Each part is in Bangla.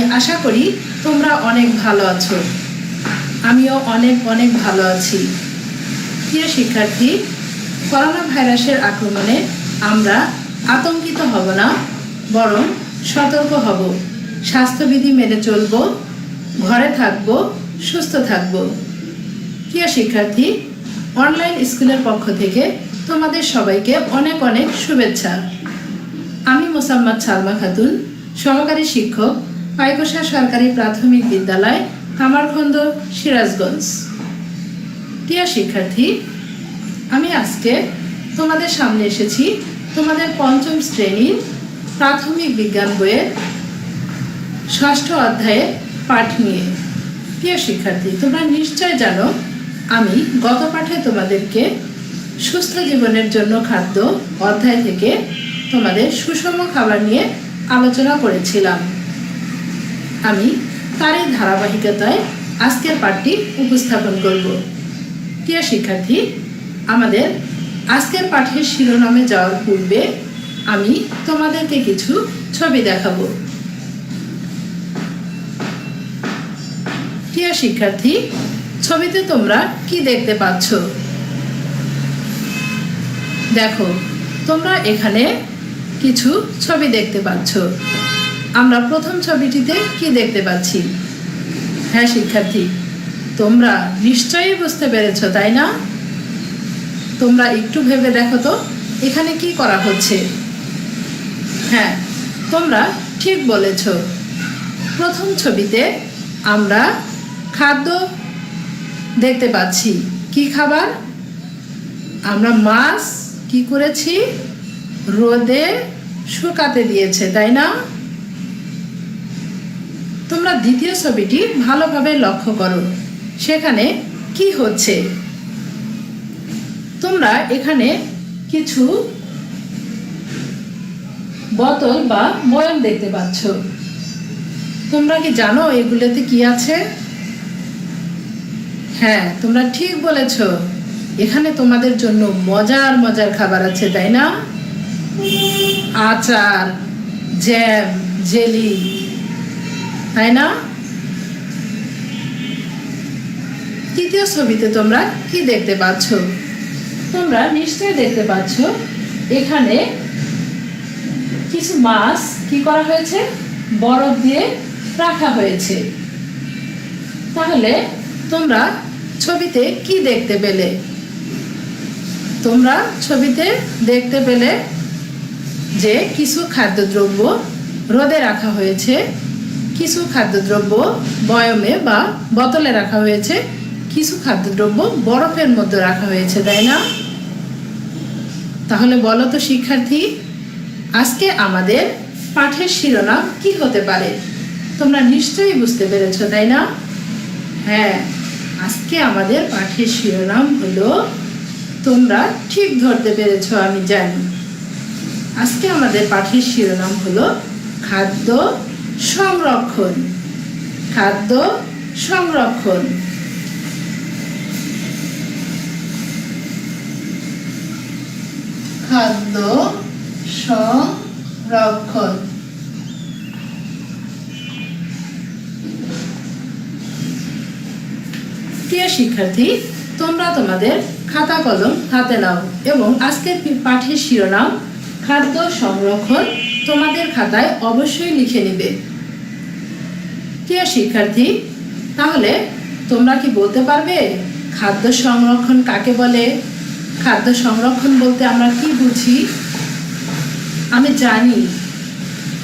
আমি আশা করি তোমরা অনেক ভালো আছো। আমিও অনেক অনেক ভালো আছি। প্রিয় শিক্ষার্থী, করোনা ভাইরাসের আক্রমণে আমরা আতঙ্কিত হব না, বরং সতর্ক হব। স্বাস্থ্যবিধি মেনে চলব, ঘরে থাকব, সুস্থ থাকব। প্রিয় শিক্ষার্থী, অনলাইন স্কুলের পক্ষ থেকে তোমাদের সবাইকে অনেক অনেক শুভেচ্ছা। আমি মোসাম্মদ সালমা খাতুন, সহকারী শিক্ষক পাইকোষা সরকারি প্রাথমিক বিদ্যালয় কামারখন্দ সিরাজগঞ্জ। প্রিয় শিক্ষার্থী, আমি আজকে তোমাদের সামনে এসেছি তোমাদের পঞ্চম শ্রেণির প্রাথমিক বিজ্ঞান বইয়ের ষষ্ঠ অধ্যায়ে পাঠ নিয়ে। প্রিয় শিক্ষার্থী, তোমরা নিশ্চয় জানো, আমি গত পাঠে তোমাদেরকে সুস্থ জীবনের জন্য খাদ্য অধ্যায় থেকে তোমাদের সুষম খাবার নিয়ে আলোচনা করেছিলাম। আমি তারই ধারাবাহিকতায় আজকের পাঠটি উপস্থাপন করব। প্রিয় শিক্ষার্থী, আমাদের আজকের পাঠের শিরোনামে যাওয়ার পূর্বে আমি তোমাদেরকে কিছু ছবি দেখাবো। প্রিয় শিক্ষার্থী, ছবিতে তোমরা কি দেখতে পাচ্ছ? দেখো, তোমরা এখানে কিছু ছবি দেখতে পাচ্ছ। আমরা প্রথম ছবিটিতে কি দেখতে পাচ্ছি? হ্যাঁ শিক্ষার্থী, তোমরা নিশ্চয়ই বুঝতে পেরেছ, তাই না? তোমরা একটু ভেবে দেখো তো, এখানে কি করা হচ্ছে? হ্যাঁ তোমরা ঠিক বলেছ। প্রথম ছবিতে আমরা খাদ্য দেখতে পাচ্ছি। কি খাবার? আমরা মাছ কি করেছি? রোদে শুকাতে দিয়েছে, তাই না? তোমরা দ্বিতীয় ছবিটি ভালোভাবে লক্ষ্য করো। সেখানে কি হচ্ছে? তোমরা এখানে কিছু বোতল বা ময়ম দেখতে পাচ্ছ। তোমরা কি জানো এগুলোতে কি আছে? হ্যাঁ তোমরা ঠিক বলেছ। এখানে তোমাদের জন্য মজার মজার খাবার আছে, তাই না? আচার, জ্যাম, জেলি তাই না? তৃতীয় ছবিতে তোমরা কি দেখতে পাচ্ছ? তোমরা নিশ্চয়ই দেখতে পাচ্ছ, এখানে কিছু মাছ কি করা হয়েছে? বরফ দিয়ে রাখা হয়েছে। তাহলে তোমরা ছবিতে কি দেখতে পেলে? তোমরা ছবিতে দেখতে পেলে যে কিছু খাদ্যদ্রব্য রোদে রাখা হয়েছে। কিছু খাদ্যদ্রব্য বয়মে বা বোতলে রাখা হয়েছে, কিছু খাদ্যদ্রব্য বরফের মধ্যে রাখা হয়েছে, তাই না? তাহলে বলো তো শিক্ষার্থী, আজকে আমাদের পাঠের শিরোনাম কি হতে পারে? তোমরা নিশ্চয়ই বুঝতে পেরেছ, তাই না? হ্যাঁ আজকে আমাদের পাঠের শিরোনাম হলো, তোমরা ঠিক ধরতে পেরেছ, আমি জানি। আজকে আমাদের পাঠের শিরোনাম হলো খাদ্য সংরক্ষণ। খাদ্য সংরক্ষণ। খাদ্য সংরক্ষণ। প্রিয় শিক্ষার্থী, তোমরা তোমাদের খাতা কলম হাতে নাও এবং আজকের পাঠের শিরোনাম, খাদ্য সংরক্ষণ, তোমাদের খাতায় অবশ্যই লিখে নিবে। প্রিয় শিক্ষার্থী, তাহলে তোমরা কি বলতে পারবে খাদ্য সংরক্ষণ কাকে বলে? খাদ্য সংরক্ষণ বলতে আমরা কি বুঝি? আমি জানি,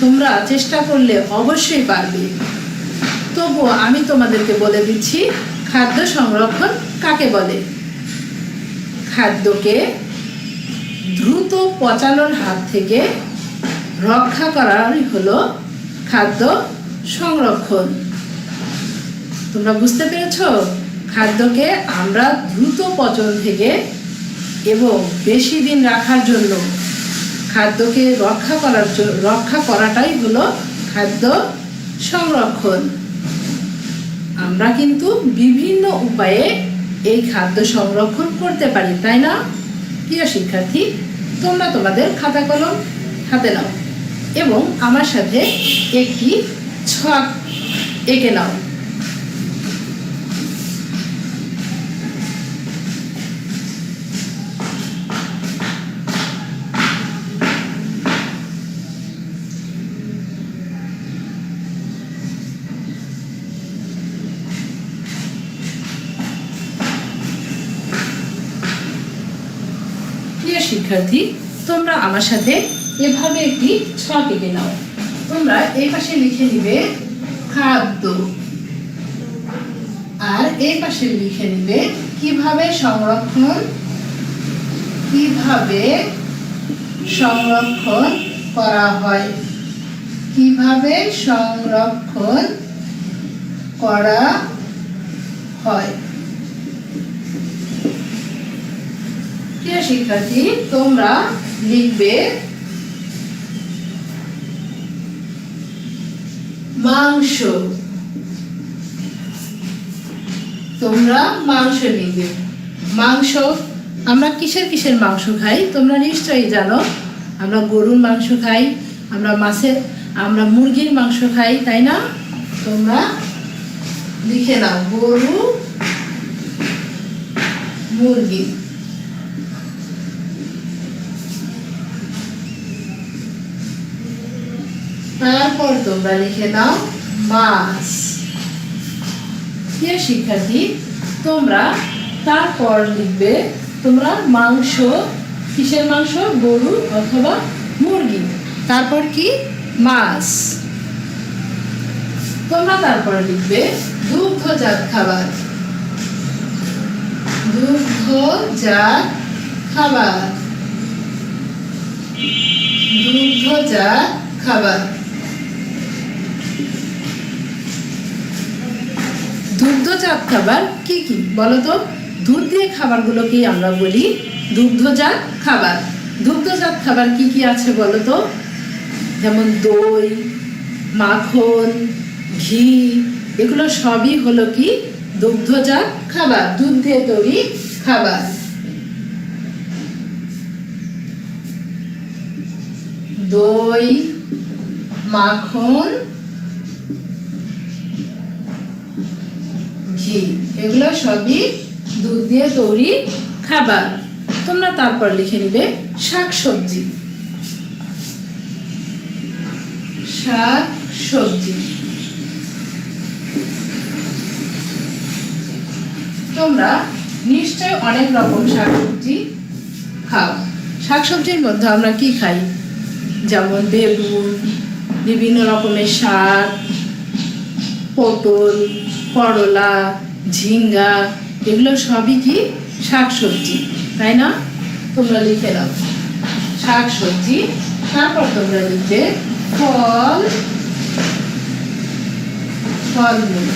তোমরা চেষ্টা করলে অবশ্যই পারবে। তবুও আমি তোমাদেরকে বলে দিচ্ছি, খাদ্য সংরক্ষণ কাকে বলে? খাদ্যকে দ্রুত পচানোর হাত থেকে রক্ষা করারই হলো খাদ্য সংরক্ষণ। তোমরা বুঝতে পেরেছ? খাদ্যকে আমরা দ্রুত পচন থেকে এবং বেশি দিন রাখার জন্য খাদ্যকে রক্ষা করার রক্ষা করাটাই হলো খাদ্য সংরক্ষণ। আমরা কিন্তু বিভিন্ন উপায়ে এই খাদ্য সংরক্ষণ করতে পারি, তাই না? প্রিয় শিক্ষার্থী, তোমরা তোমাদের খাতা কলম হাতে নাও এবং আমার সাথে একটি ছক এঁকে নাও। প্রিয় শিক্ষার্থী তোমরা আমার সাথে এভাবে একটি ছক এঁকে নাও। তোমরা এই পাশে লিখে নিবে খাদ্য। আর এই পাশে লিখে নিবে কীভাবে সংরক্ষণ কীভাবে সংরক্ষণ করা হয়। কীভাবে সংরক্ষণ করা হয়। প্রিয় শিক্ষার্থী, তোমরা লিখবে মাংস। তোমরা মাংস নিবে। মাংস, আমরা কিসের কিসের মাংস খাই? তোমরা নিশ্চয়ই জানো, আমরা গরুর মাংস খাই, আমরা মাছের, আমরা মুরগির মাংস খাই, তাই না? তোমরা লিখে নাও, গরু, মুরগি। তারপর তোমরা লিখে দাও মাছ প্রিয় শিক্ষার্থী, তোমরা তারপর লিখবে তোমরা মাংস, কিসের মাংস? গরু অথবা মুরগি। তারপর কি? মাছ। তোমরা তারপর লিখবে দুগ্ধজাত খাবার। দুগ্ধজাত খাবার। দুগ্ধজাত খাবার। দুগ্ধজাত খাবার কি কি? বলো তো। দুধ দিয়ে খাবারগুলোকেই আমরা বলি? দুগ্ধজাত খাবার। দুগ্ধজাত খাবার কি কি আছে বলো তো? যেমন দই, মাখন, ঘি, এগুলো সবই হলো কি? দুগ্ধজাত খাবার, দুধ দিয়ে তৈরি খাবার। দই, মাখন ঘি এগুলো সবই দুধ দিয়ে তৈরি খাবার। তোমরা তারপর লিখে নিবে শাক সবজি শাক সবজি তোমরা নিশ্চয় অনেক রকম শাক সবজি খাও। শাক সবজির মধ্যে আমরা কি খাই? যেমন বেগুন, বিভিন্ন রকমের শাক, পটল করলা, ঝিঙ্গা, এগুলো সবই কি শাক সবজি তাই না? তোমরা লিখে দাও শাক সবজি তারপর তোমরা লিখবে ফল, ফলমূল।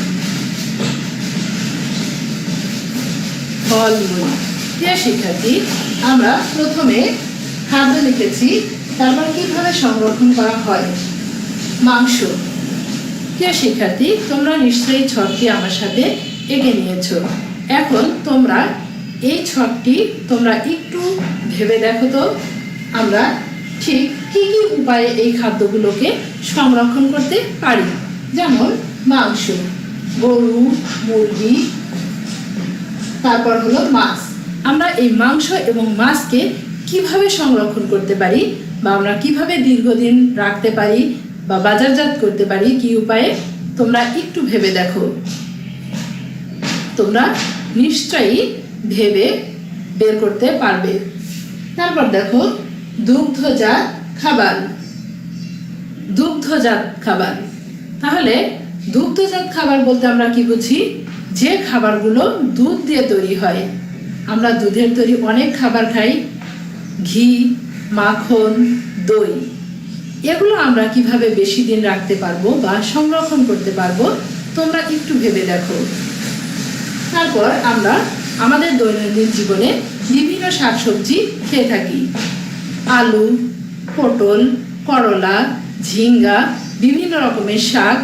ফলমূল। প্রিয় শিক্ষার্থী, আমরা প্রথমে খাদ্য লিখেছি, তারপর কীভাবে সংরক্ষণ করা হয়? মাংস। প্রিয় শিক্ষার্থী, তোমরা নিশ্চয়ই ছকটি আমার সাথে এঁকে নিয়েছো। এখন তোমরা এই ছকটি তোমরা একটু ভেবে দেখো তো, আমরা ঠিক কী কী উপায়ে এই খাদ্যগুলোকে সংরক্ষণ করতে পারি? যেমন মাংস, গরু, মুরগি, তারপর হলো মাছ। আমরা এই মাংস এবং মাছকে কীভাবে সংরক্ষণ করতে পারি বা আমরা কীভাবে দীর্ঘদিন রাখতে পারি বা বাজারজাত করতে পারি, কি উপায়ে? তোমরা একটু ভেবে দেখো। তোমরা নিশ্চয়ই ভেবে বের করতে পারবে। তারপর দেখো, দুগ্ধজাত খাবার। দুগ্ধজাত খাবার। তাহলে দুগ্ধজাত খাবার বলতে আমরা কি বুঝি? যে খাবারগুলো দুধ দিয়ে তৈরি হয়। আমরা দুধের তৈরি অনেক খাবার খাই। ঘি, মাখন, দই। এগুলো আমরা কীভাবে বেশি দিন রাখতে পারব বা সংরক্ষণ করতে পারব, তোমরা একটু ভেবে দেখো। তারপর আমরা আমাদের দৈনন্দিন জীবনে বিভিন্ন শাকসবজি খেয়ে থাকি। আলু, পটল, করলা, ঝিঙ্গা, বিভিন্ন রকমের শাক।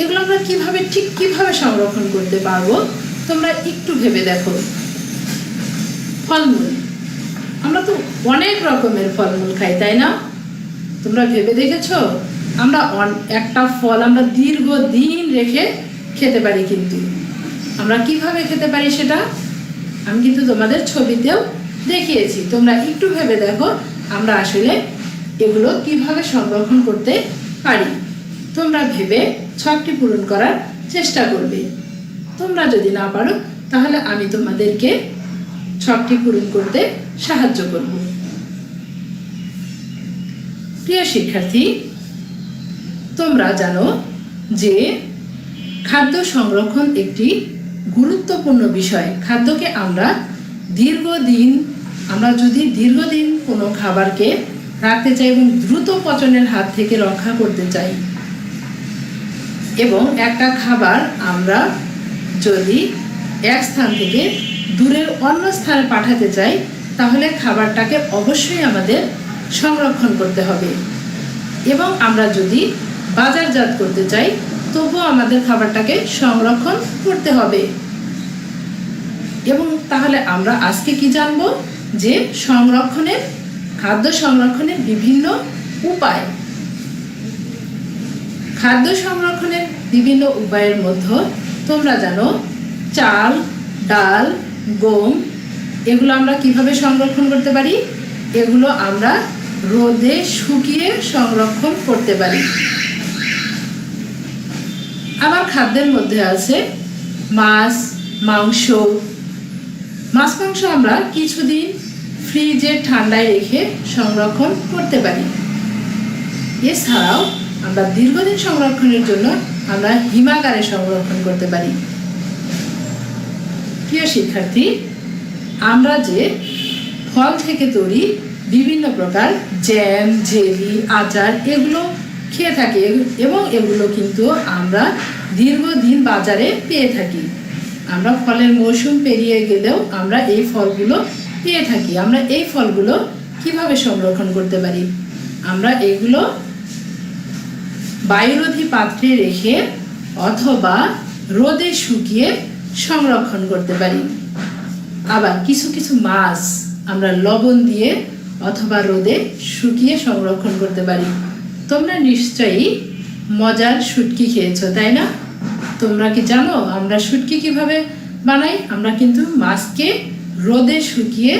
এগুলো আমরা কীভাবে ঠিক কীভাবে সংরক্ষণ করতে পারব, তোমরা একটু ভেবে দেখো। ফলমূল। আমরা তো অনেক রকমের ফলমূল খাই, তাই না? তোমরা ভেবে দেখেছ? আমরা একটা ফল আমরা দীর্ঘদিন রেখে খেতে পারি কিন্তু। আমরা কীভাবে খেতে পারি সেটা আমি কিন্তু তোমাদের ছবিতেও দেখিয়েছি। তোমরা একটু ভেবে দেখো, আমরা আসলে এগুলো কীভাবে সংরক্ষণ করতে পারি। তোমরা ভেবে ছকটি পূরণ করার চেষ্টা করবে। তোমরা যদি না পারো, তাহলে আমি তোমাদেরকে ছকটি পূরণ করতে সাহায্য করব। প্রিয় শিক্ষার্থী, তোমরা জানো যে খাদ্য সংরক্ষণ একটি গুরুত্বপূর্ণ বিষয়। খাদ্যকে আমরা দীর্ঘদিন, আমরা যদি দীর্ঘদিন কোনো খাবারকে রাখতে চাই এবং দ্রুত পচনের হাত থেকে রক্ষা করতে চাই এবং একটা খাবার আমরা যদি এক স্থান থেকে দূরের অন্য স্থানে পাঠাতে চাই, তাহলে খাবারটাকে অবশ্যই আমাদের সংরক্ষণ করতে হবে। এবং আমরা যদি বাজারজাত করতে চাই, তবুও আমাদের খাবারটাকে সংরক্ষণ করতে হবে। এবং তাহলে আমরা আজকে কি জানব? যে সংরক্ষণের, খাদ্য সংরক্ষণের বিভিন্ন উপায়। খাদ্য সংরক্ষণের বিভিন্ন উপায়ের মধ্যে তোমরা জানো, চাল, ডাল, গম, এগুলো আমরা কীভাবে সংরক্ষণ করতে পারি? এগুলো আমরা রোদে শুকিয়ে সংরক্ষণ করতে পারি। আবার খাদ্যের মধ্যে আছে মাছ, মাংস। মাছ, মাংস আমরা কিছুদিন ফ্রিজে ঠান্ডায় রেখে সংরক্ষণ করতে পারি। এছাড়াও আমরা দীর্ঘদিন সংরক্ষণের জন্য আমরা হিমাগারে সংরক্ষণ করতে পারি। প্রিয় শিক্ষার্থী, আমরা যে ফল থেকে তৈরি বিভিন্ন প্রকার জ্যাম জেলি আচার এগুলো খেয়ে থাকি এবং এগুলো কিন্তু আমরা দীর্ঘদিন বাজারে পেয়ে থাকি। আমরা ফলের মৌসুম পেরিয়ে গেলেও আমরা এই ফলগুলো পেয়ে থাকি। আমরা এই ফলগুলো কীভাবে সংরক্ষণ করতে পারি? আমরা এগুলো বায়ুরোধী পাত্রে রেখে অথবা রোদে শুকিয়ে সংরক্ষণ করতে পারি। আবার কিছু কিছু মাছ আমরা লবণ দিয়ে অথবা রোদে শুকিয়ে সংরক্ষণ করতে পারি। তোমরা নিশ্চয়ই মজার শুটকি খেয়েছো, তাই না? তোমরা কি জানো আমরা শুটকি কীভাবে বানাই? আমরা কিন্তু মাছকে রোদে শুকিয়ে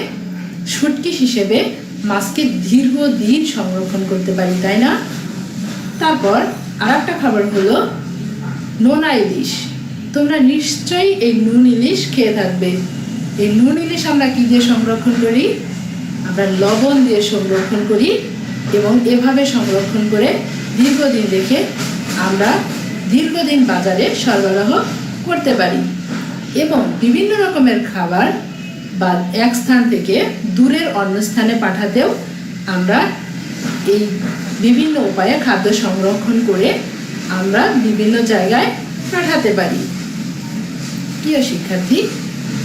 শুটকি হিসেবে মাছকে দীর্ঘদিন সংরক্ষণ করতে পারি, তাই না? তারপর আর একটা খাবার হলো নোনা ইলিশ। তোমরা নিশ্চয়ই এই নুন ইলিশ খেয়ে থাকবে। এই নুন ইলিশ আমরা কী দিয়ে সংরক্ষণ করি? আমরা লবণ দিয়ে সংরক্ষণ করি এবং এভাবে সংরক্ষণ করে দীর্ঘদিন রেখে আমরা দীর্ঘদিন বাজারে সরবরাহ করতে পারি। এবং বিভিন্ন রকমের খাবার বা এক স্থান থেকে দূরের অন্য স্থানে পাঠাতেও আমরা এই বিভিন্ন উপায়ে খাদ্য সংরক্ষণ করে আমরা বিভিন্ন জায়গায় পাঠাতে পারি। প্রিয় শিক্ষার্থী,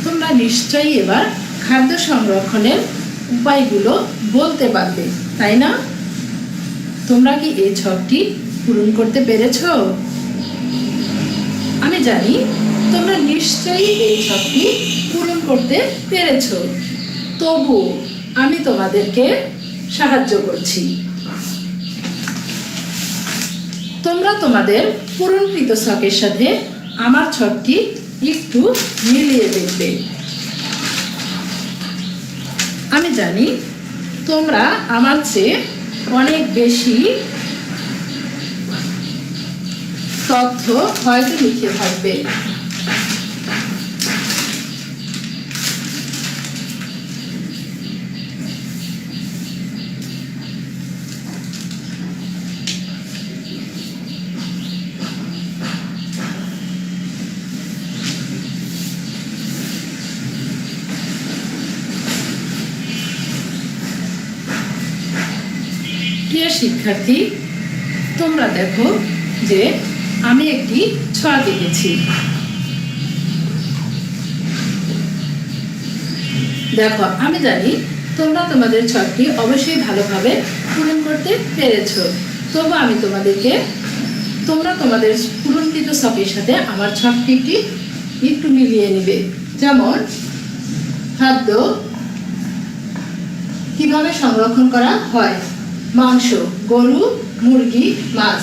তোমরা নিশ্চয়ই এবার খাদ্য সংরক্ষণের উপায়গুলো বলতে পারবে, তাই না? তোমরা কি এই ছকটি পূরণ করতে পেরেছ? আমি জানি তোমরা নিশ্চয়ই এই ছকটি পূরণ করতে পেরেছ। তবু আমি তোমাদেরকে সাহায্য করছি। তোমরা তোমাদের পূরণকৃত ছকের সাথে আমার ছকটি একটু মিলিয়ে দেখবে। আমি জানি তোমরা আমার চেয়ে অনেক বেশি তথ্য হয়তো লিখে থাকবে। প্রিয় শিক্ষার্থী, তোমরা দেখো যে আমি একটি ছক এঁকেছি দেখো, আমি জানি তোমরা তোমাদের ছকটি অবশ্যই ভালোভাবে পূরণ করতে পেরেছ। তবু আমি তোমাদেরকে, তোমরা তোমাদের পূরণকৃত ছকের সাথে আমার ছকটি একটু মিলিয়ে নেবে। যেমন, খাদ্য কীভাবে সংরক্ষণ করা হয়। মাংস, গরু, মুরগি, মাছ।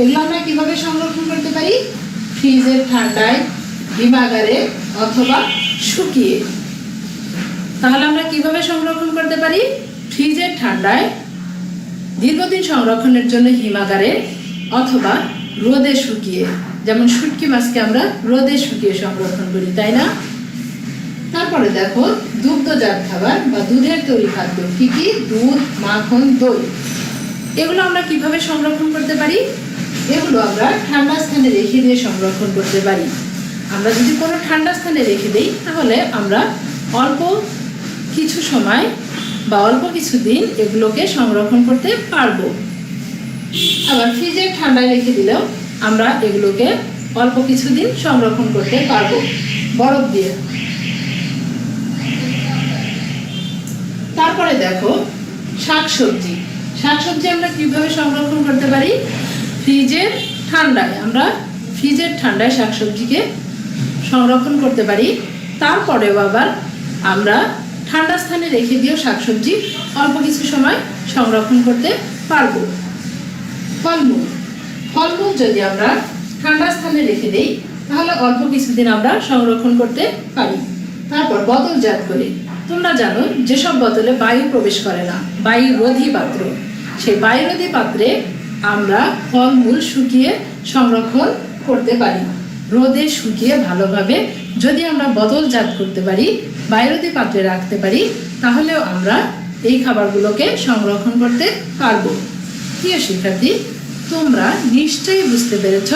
এগুলো আমরা কীভাবে সংরক্ষণ করতে পারি? ফ্রিজের ঠান্ডায় হিমাগারে অথবা শুকিয়ে। তাহলে আমরা কীভাবে সংরক্ষণ করতে পারি? ফ্রিজের ঠান্ডায় দীর্ঘদিন সংরক্ষণের জন্য হিমাগারে অথবা রোদে শুকিয়ে। যেমন শুটকি মাছকে আমরা রোদে শুকিয়ে সংরক্ষণ করি, তাই না? তারপরে দেখো দুগ্ধজাত খাবার বা দুধের তৈরি খাদ্য, কি কি? দুধ, মাখন, দই। এগুলো আমরা কীভাবে সংরক্ষণ করতে পারি? এগুলো আমরা ঠান্ডা স্থানে রেখে দিয়ে সংরক্ষণ করতে পারি। আমরা যদি কোনো ঠান্ডা স্থানে রেখে দিই, তাহলে আমরা অল্প কিছু সময় বা অল্প কিছু দিন এগুলোকে সংরক্ষণ করতে পারব। আবার ফ্রিজে ঠান্ডায় রেখে দিলেও আমরা এগুলোকে অল্প কিছুদিন সংরক্ষণ করতে পারব। বরফ দিয়ে। তারপরে দেখো শাকসবজি। শাকসবজি আমরা কীভাবে সংরক্ষণ করতে পারি? ফ্রিজের ঠান্ডায় আমরা ফ্রিজের ঠান্ডায় শাকসবজিকে সংরক্ষণ করতে পারি। তারপরেও আবার আমরা ঠান্ডা স্থানে রেখে দিয়েও শাকসবজি অল্প কিছু সময় সংরক্ষণ করতে পারব। ফলমূল। ফলমূল যদি আমরা ঠান্ডা স্থানে রেখে দিই, তাহলে অল্প কিছুদিন আমরা সংরক্ষণ করতে পারি। তারপর বোতলজাত করে তোমরা জানো, যেসব বোতলে বায়ু প্রবেশ করে না বায়ু রোধী পাত্র। সেই বায়ুরোধী পাত্রে আমরা ফলমূল শুকিয়ে সংরক্ষণ করতে পারি। রোদে শুকিয়ে ভালোভাবে যদি আমরা বোতলজাত করতে পারি বায়ুরোধী পাত্রে রাখতে পারি, তাহলেও আমরা এই খাবারগুলোকে সংরক্ষণ করতে পারব। প্রিয় শিক্ষার্থী, তোমরা নিশ্চয়ই বুঝতে পেরেছ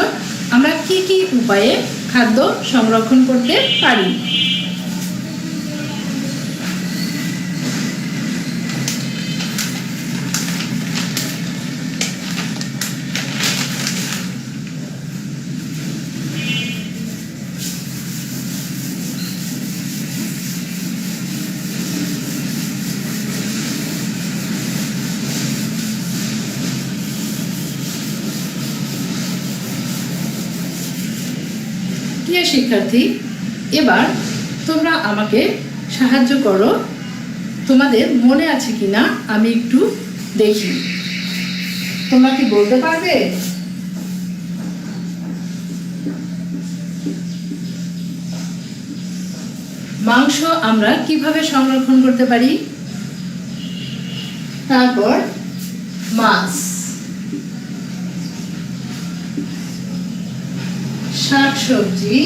আমরা কি কি উপায়ে খাদ্য সংরক্ষণ করতে পারি। শিক্ষার্থী, এবার তোমরা আমাকে সাহায্য করো। তোমাদের মনে আছে কিনা আমি একটু দেখি। তোমরা কি বলতে পারবে? মাংস আমরা কীভাবে সংরক্ষণ করতে পারি? তারপর মাছ। শাকসবজি।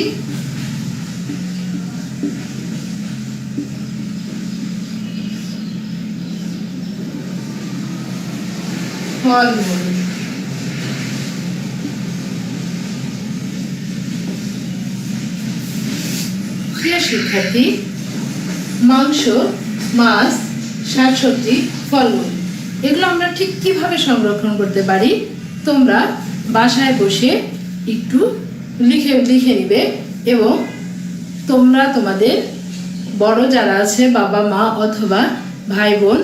ফলমূল। প্রিয় শিক্ষার্থী, মাংস, মাছ, শাকসবজি, ফলমূল, এগুলো আমরা ঠিক কীভাবে সংরক্ষণ করতে পারি? তোমরা বাসায় বসে একটু লিখে লিখে নিবে এবং তোমরা তোমাদের বড় যারা আছে, বাবা, মা অথবা ভাই, বোন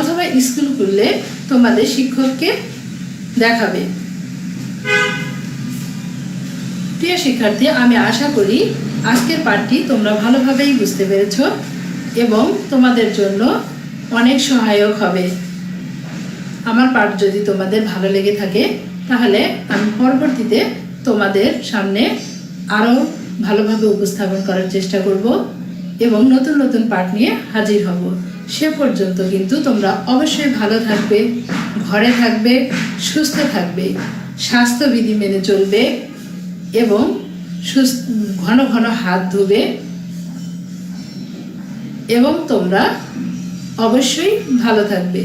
অথবা স্কুল খুললে তোমাদের শিক্ষককে দেখাবে। প্রিয় শিক্ষার্থী, আমি আশা করি আজকের পাঠটি তোমরা ভালোভাবেই বুঝতে পেরেছ এবং তোমাদের জন্য অনেক সহায়ক হবে। আমার পাঠ যদি তোমাদের ভালো লেগে থাকে, তাহলে আমি পরবর্তীতে তোমাদের সামনে আরও ভালোভাবে উপস্থাপন করার চেষ্টা করব এবং নতুন নতুন পাঠ নিয়ে হাজির হব। সে পর্যন্ত কিন্তু তোমরা অবশ্যই ভালো থাকবে, ঘরে থাকবে, সুস্থ থাকবে, স্বাস্থ্যবিধি মেনে চলবে এবং ঘন ঘন হাত ধুবে এবং তোমরা অবশ্যই ভালো থাকবে।